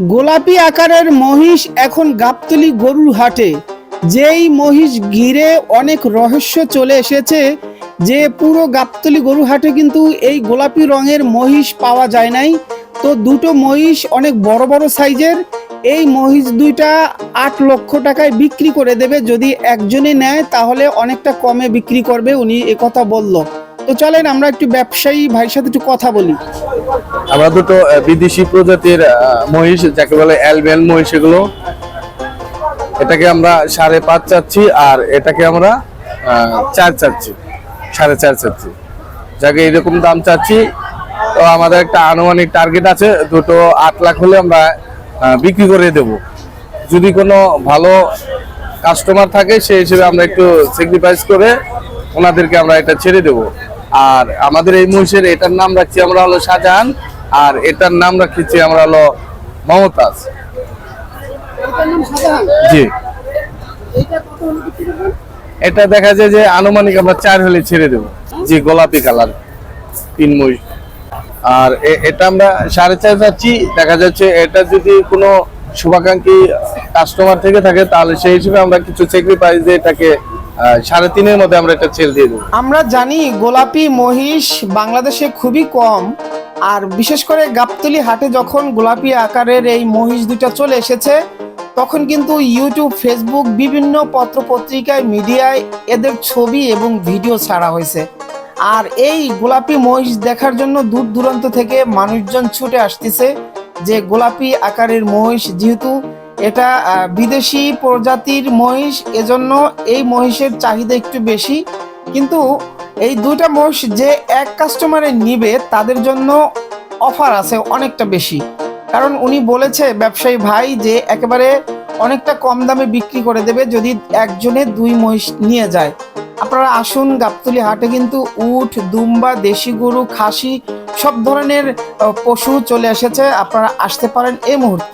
গোলাপি আকারের মহিষ এখন গাবতলি গরুর হাটে। যেই মহিষ ঘিরে অনেক রহস্য চলে এসেছে, যে পুরো গাবতলি গরু হাটে কিন্তু এই গোলাপি রঙের মহিষ পাওয়া যায় নাই। তো দুটো মহিষ অনেক বড় বড় সাইজের, এই মহিষ দুইটা আট লক্ষ টাকায় বিক্রি করে দেবে। যদি একজনে নেয়, তাহলে অনেকটা কমে বিক্রি করবে, উনি একথা বলল। তো চলেন, আমরা একটু ব্যবসায়ী ভাইয়ের সাথে একটু কথা বলি। আমরা দুটো বিদেশি প্রজাতির মহিষ, যাকে বলে অ্যালবেন মহিষ এগুলো। এটাকে আমরা সাড়ে পাঁচ চাচ্ছি, আর এটাকে আমরা চার চাচ্ছি, সাড়ে চার চাচ্ছি। যাকে এরকম দাম চাচ্ছি, তো আমাদের একটা আনুমানিক টার্গেট আছে, দুটো আট লাখ হলে আমরা বিক্রি করে দেব। যদি কোনো ভালো কাস্টমার থাকে, সেই হিসেবে আমরা একটু স্যাক্রিফাইস করে ওনাদেরকে আমরা এটা ছেড়ে দেব। আর আমাদের এই মহিষের এটার নাম রাখছি আমরা হলো শাহজাহান, আর এটার নাম রাখছি আমরা হলো মমতাজ। জি। এটা দেখা যায় যে আনুমানিক আমরা চার হলে ছেড়ে দেবো। জি, গোলাপি কালার, তিন মহিষ। আর এটা আমরা সাড়ে চার যাচ্ছি দেখা যাচ্ছে এটা যদি কোনো শুভাকাঙ্ক্ষী কাস্টমার থেকে থাকে, তাহলে সেই হিসেবে আমরা কিছু স্যাক্রিফাইস দিয়ে এটাকে সাড়ে তিনের মধ্যে আমরা এটা ছেড়ে দিয়ে দেবো। আমরা জানি গোলাপি, মহিষ বাংলাদেশে খুবই কম। আর বিশেষ করে গাবতলি হাটে যখন গোলাপি আকারের এই মহিষ দুটো চলে এসেছে, তখন কিন্তু ইউটিউব ফেসবুক বিভিন্ন পত্র পত্রিকায় মিডিয়ায় এদের ছবি এবং ভিডিও ছাড়া হয়েছে। আর এই গোলাপি মহিষ দেখার জন্য দূর দূরান্ত থেকে মানুষজন ছুটে আসতেছে যে গোলাপি আকারের মহিষ যেহেতু এটা বিদেশি প্রজাতির মহিষ, এজন্য এই মহিষের চাহিদা একটু বেশি। কিন্তু এই দুইটা মহিষ যে এক কাস্টমারে নিবে, তাদের জন্য অফার আছে অনেকটা বেশি। কারণ উনি বলেছে, ব্যবসায়ী ভাই, যে একেবারে অনেকটা কম দামে বিক্রি করে দেবে যদি একজনে দুই মহিষ নিয়ে যায়। আপনারা আসুন গাবতলি হাটে, কিন্তু উট, দুম্বা, দেশি গরু, খাসি, সব ধরনের পশু চলে এসেছে। আপনারা আসতে পারেন এই মুহূর্তে।